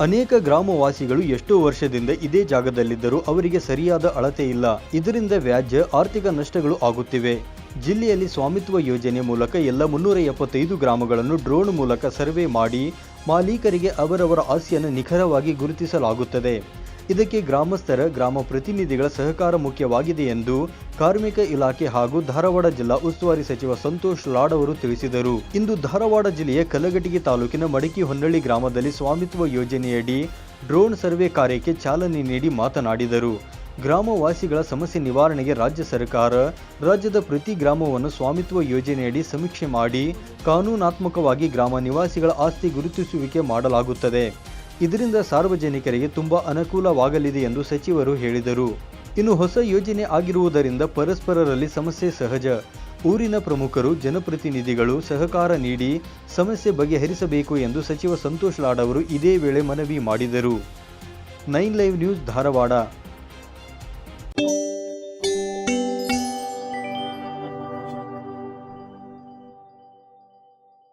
ಅನೇಕ ಗ್ರಾಮವಾಸಿಗಳು ಎಷ್ಟೋ ವರ್ಷದಿಂದ ಇದೇ ಜಾಗದಲ್ಲಿದ್ದರೂ ಅವರಿಗೆ ಸರಿಯಾದ ಅಳತೆ ಇಲ್ಲ. ಇದರಿಂದ ವ್ಯಾಜ್ಯ, ಆರ್ಥಿಕ ನಷ್ಟಗಳು ಆಗುತ್ತಿವೆ. ಜಿಲ್ಲೆಯಲ್ಲಿ ಸ್ವಾಮಿತ್ವ ಯೋಜನೆ ಮೂಲಕ ಎಲ್ಲ ಮುನ್ನೂರ ಎಪ್ಪತ್ತೈದು ಗ್ರಾಮಗಳನ್ನು ಡ್ರೋನ್ ಮೂಲಕ ಸರ್ವೆ ಮಾಡಿ ಮಾಲೀಕರಿಗೆ ಅವರವರ ಆಸ್ತಿಯನ್ನು ನಿಖರವಾಗಿ ಗುರುತಿಸಲಾಗುತ್ತದೆ. ಇದಕ್ಕೆ ಗ್ರಾಮಸ್ಥರ ಗ್ರಾಮ ಪ್ರತಿನಿಧಿಗಳ ಸಹಕಾರ ಮುಖ್ಯವಾಗಿದೆ ಎಂದು ಕಾರ್ಮಿಕ ಇಲಾಖೆ ಹಾಗೂ ಧಾರವಾಡ ಜಿಲ್ಲಾ ಉಸ್ತುವಾರಿ ಸಚಿವ ಸಂತೋಷ್ ಲಾಡ್ ಅವರು ತಿಳಿಸಿದರು. ಇಂದು ಧಾರವಾಡ ಜಿಲ್ಲೆಯ ಕಲಘಟಗಿ ತಾಲೂಕಿನ ಮಡಿಕಿ ಹೊನ್ನಳ್ಳಿ ಗ್ರಾಮದಲ್ಲಿ ಸ್ವಾಮಿತ್ವ ಯೋಜನೆಯಡಿ ಡ್ರೋನ್ ಸರ್ವೆ ಕಾರ್ಯಕ್ಕೆ ಚಾಲನೆ ನೀಡಿ ಮಾತನಾಡಿದರು. ಗ್ರಾಮವಾಸಿಗಳ ಸಮಸ್ಯೆ ನಿವಾರಣೆಗೆ ರಾಜ್ಯ ಸರ್ಕಾರ ರಾಜ್ಯದ ಪ್ರತಿ ಗ್ರಾಮವನ್ನು ಸ್ವಾಮಿತ್ವ ಯೋಜನೆಯಡಿ ಸಮೀಕ್ಷೆ ಮಾಡಿ ಕಾನೂನಾತ್ಮಕವಾಗಿ ಗ್ರಾಮ ನಿವಾಸಿಗಳ ಆಸ್ತಿ ಗುರುತಿಸುವಿಕೆ ಮಾಡಲಾಗುತ್ತದೆ. ಇದರಿಂದ ಸಾರ್ವಜನಿಕರಿಗೆ ತುಂಬಾ ಅನುಕೂಲವಾಗಲಿದೆ ಎಂದು ಸಚಿವರು ಹೇಳಿದರು. ಇನ್ನು ಹೊಸ ಯೋಜನೆ ಆಗಿರುವುದರಿಂದ ಪರಸ್ಪರರಲ್ಲಿ ಸಮಸ್ಯೆ ಸಹಜ. ಊರಿನ ಪ್ರಮುಖರು, ಜನಪ್ರತಿನಿಧಿಗಳು ಸಹಕಾರ ನೀಡಿ ಸಮಸ್ಯೆ ಬಗೆಹರಿಸಬೇಕು ಎಂದು ಸಚಿವ ಸಂತೋಷ್ ಲಾಡ್ ಅವರು ಇದೇ ವೇಳೆ ಮನವಿ ಮಾಡಿದರು. Nine live news Dharwad.